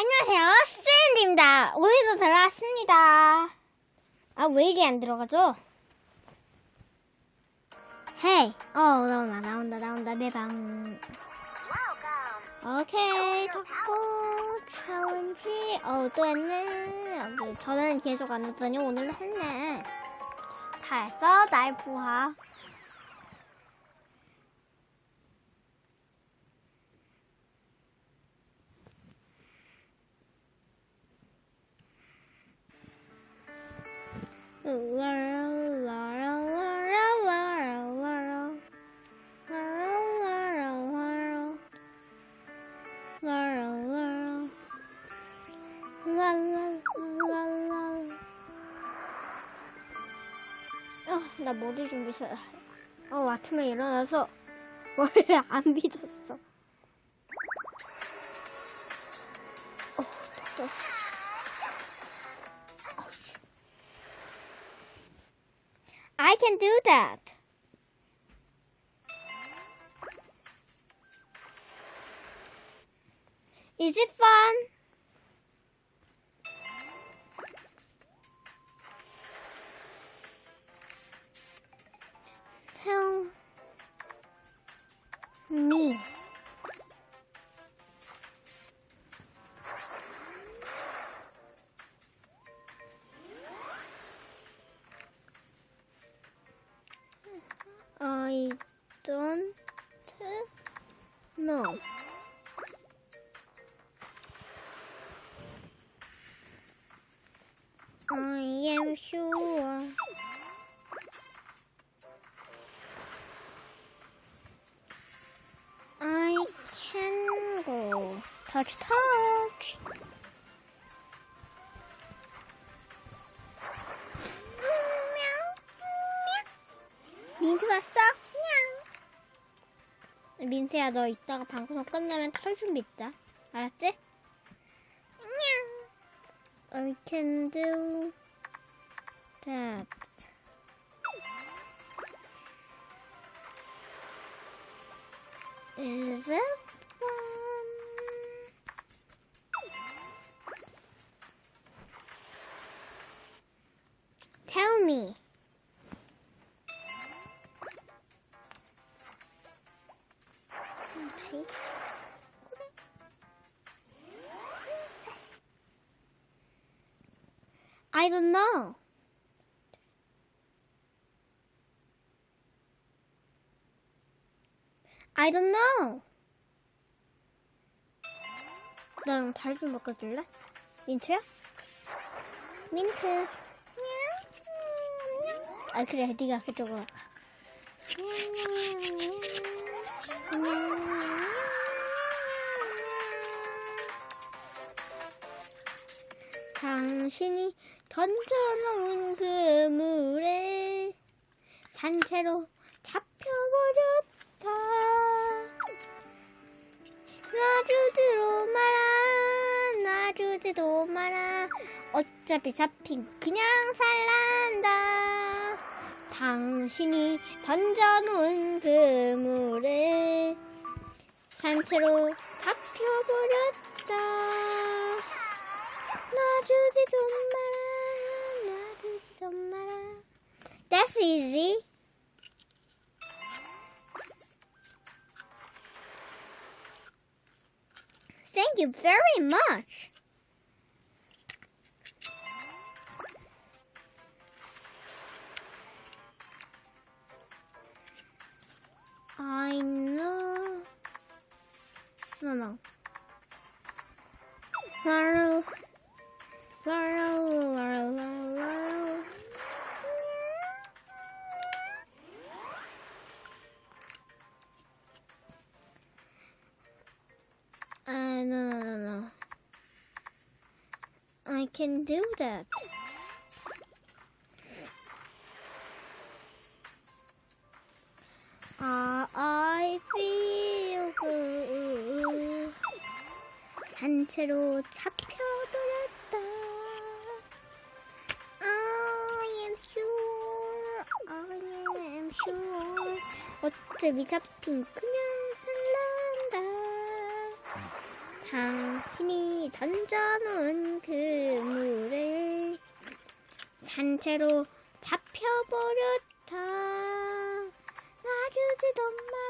안녕하세요, 샌디입니다. 오늘도 들어왔습니다. 아, 왜 이리 안 들어가죠? 헤이, 어, 나온다, 나온다, 나온다, 내 방. 오케이, 덕후 챌린지. 어, 또 했네. 어, 저는 계속 안 했더니 오늘 했네. 다 했어, 날 부하. 어, 나 머리 좀 빗어야 해. 어, 아침에 일어나서 머리를 안 빗었어. 어, do that. Is it fun? I don't know. I am sure. I can go. Touch, touch. 민트 왔어? 냥. 민트야, 너 이따가 방송 끝나면 털좀 빗자. 알았지? 냥. I can do that. Is I don't know. I don't know. 나랑 달좀 바꿔줄래? 민트야? 민트. 아 그래, 네가 그쪽으로 가. 당신이 던져놓은 그 물에 산채로 잡혀버렸다. 놔주지도 마라, 놔주지도 마라. 어차피 잡힌 그냥 살란다. 당신이 던져놓은 그 물에 산채로 잡혀버렸다. Thank you very much. I know. No, no. Laurel. Laurel, Laurel, Laurel, can do that. Ah, I feel good. 산채로 잡혀들었다. I am sure, I am sure. 어차피 잡힌 그냥 당신이 던져놓은 그물을 산채로 잡혀버렸다. 나 주지도 마.